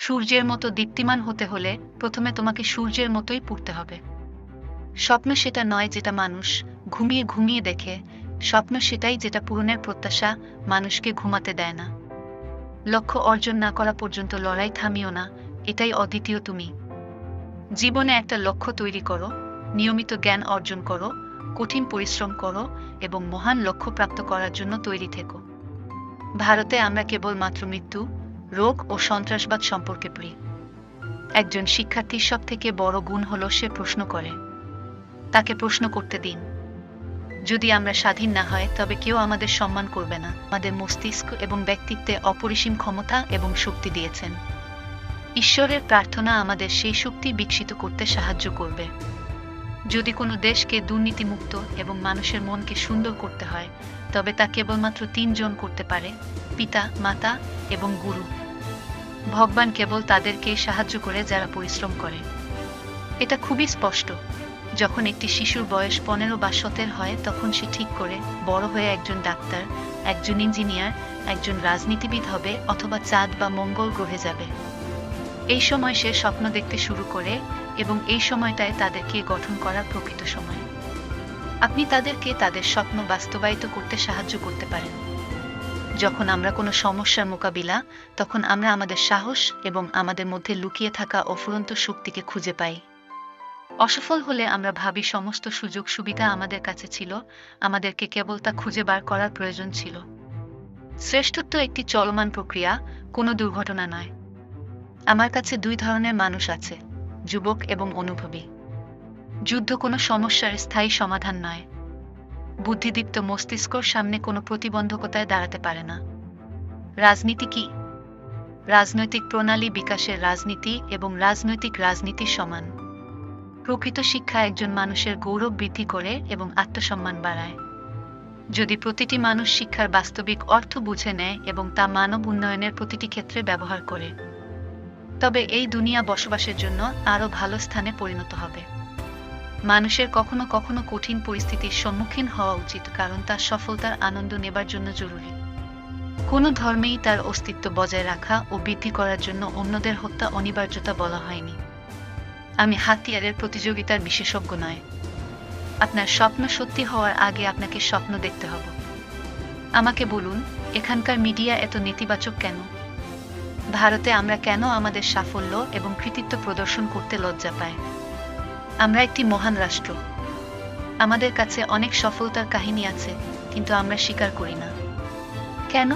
সূর্যের মতো দীপ্তিমান হতে হলে প্রথমে তোমাকে সূর্যের মতোই পড়তে হবে। স্বপ্ন সেটা নয় যেটা মানুষ ঘুমিয়ে ঘুমিয়ে দেখে, স্বপ্ন সেটাই যেটা পূরণের প্রত্যাশা মানুষকে ঘুমাতে দেয় না। লক্ষ্য অর্জন না করা পর্যন্ত লড়াই থামিও না, এটাই অদ্বিতীয় তুমি। জীবনে একটা লক্ষ্য তৈরি করো, নিয়মিত জ্ঞান অর্জন করো, কঠিন পরিশ্রম করো এবং মহান লক্ষ্য প্রাপ্ত করার জন্য তৈরি থেকো। ভারতে আমরা কেবলমাত্র মৃত্যু রোগ ও সন্ত্রাসবাদ সম্পর্কে পড়ি একজন শিক্ষার্থীর সব থেকে বড় গুণ হল সে প্রশ্ন করে। তাকে প্রশ্ন করতে দিন। যদি আমরা স্বাধীন না হয়, তবে কেউ আমাদের সম্মান করবে না। আমাদের মস্তিষ্ক এবং ব্যক্তিত্বে অপরিসীম ক্ষমতা এবং শক্তি দিয়েছেন। ঈশ্বরের প্রার্থনা আমাদের সেই শক্তি বিকশিত করতে সাহায্য করবে। যদি কোনো দেশকে দুর্নীতিমুক্ত এবং মানুষের মনকে সুন্দর করতে হয়, তবে তা কেবলমাত্র তিনজন করতে পারে, পিতা, মাতা এবং গুরু। ভগবান কেবল তাদেরকে সাহায্য করে যারা পরিশ্রম করে। এটা খুবই স্পষ্ট। যখন একটি শিশুর বয়স পনেরো বা সতের হয়, তখন সে ঠিক করে বড় হয়ে একজন ডাক্তার, একজন ইঞ্জিনিয়ার, একজন রাজনীতিবিদ হবে অথবা চাঁদ বা মঙ্গল গ্রহে যাবে। এই সময় সে স্বপ্ন দেখতে শুরু করে এবং এই সময়টায় তাদেরকে গঠন করার প্রকৃত সময়। আপনি তাদেরকে তাদের স্বপ্ন বাস্তবায়িত করতে সাহায্য করতে পারেন। যখন আমরা কোনো সমস্যার মোকাবিলা, তখন আমরা আমাদের সাহস এবং আমাদের মধ্যে লুকিয়ে থাকা অফুরন্ত শক্তিকে খুঁজে পাই। অসফল হলে আমরা ভাবি সমস্ত সুযোগ সুবিধা আমাদের কাছে ছিল, আমাদেরকে কেবল তা খুঁজে বার করার প্রয়োজন ছিল। শ্রেষ্ঠত্ব একটি চলমান প্রক্রিয়া, কোনো দুর্ঘটনা নয়। আমার কাছে দুই ধরনের মানুষ আছে, যুবক এবং অনুভবী। যুদ্ধ কোনো সমস্যার স্থায়ী সমাধান নয়। বুদ্ধিদীপ্ত মস্তিষ্কর সামনে কোনো প্রতিবন্ধকতায় দাঁড়াতে পারে না। রাজনীতি কি? রাজনৈতিক প্রণালী বিকাশের রাজনীতি এবং রাজনৈতিক রাজনীতির সমান। প্রকৃত শিক্ষা একজন মানুষের গৌরব বৃদ্ধি করে এবং আত্মসম্মান বাড়ায়। যদি প্রতিটি মানুষ শিক্ষার বাস্তবিক অর্থ বুঝে নেয় এবং তা মানব উন্নয়নের প্রতিটি ক্ষেত্রে ব্যবহার করে। তবে এই দুনিয়া বসবাসের জন্য আরও ভালো স্থানে পরিণত হবে। মানুষের কখনো কখনো কঠিন পরিস্থিতির সম্মুখীন হওয়া উচিত, কারণ তার সফলতার আনন্দ নেবার জন্য জরুরি। কোনো ধর্মেই তার অস্তিত্ব বজায় রাখা ও বৃদ্ধি করার জন্য অন্যদের হত্যা অনিবার্যতা বলা হয়নি। আমি হাতিয়ারের প্রতিযোগিতার বিশেষজ্ঞ নয়। আপনার স্বপ্ন সত্যি হওয়ার আগে আপনাকে স্বপ্ন দেখতে হবে। আমাকে বলুন, এখানকার মিডিয়া এত নেতিবাচক কেন? ভারতে আমরা কেন আমাদের সাফল্য এবং কৃতিত্ব প্রদর্শন করতে লজ্জা পাই আমরা একটি মহান রাষ্ট্র। আমাদের কাছে অনেক সফলতার কাহিনী আছে, কিন্তু আমরা স্বীকার করি না। কেন?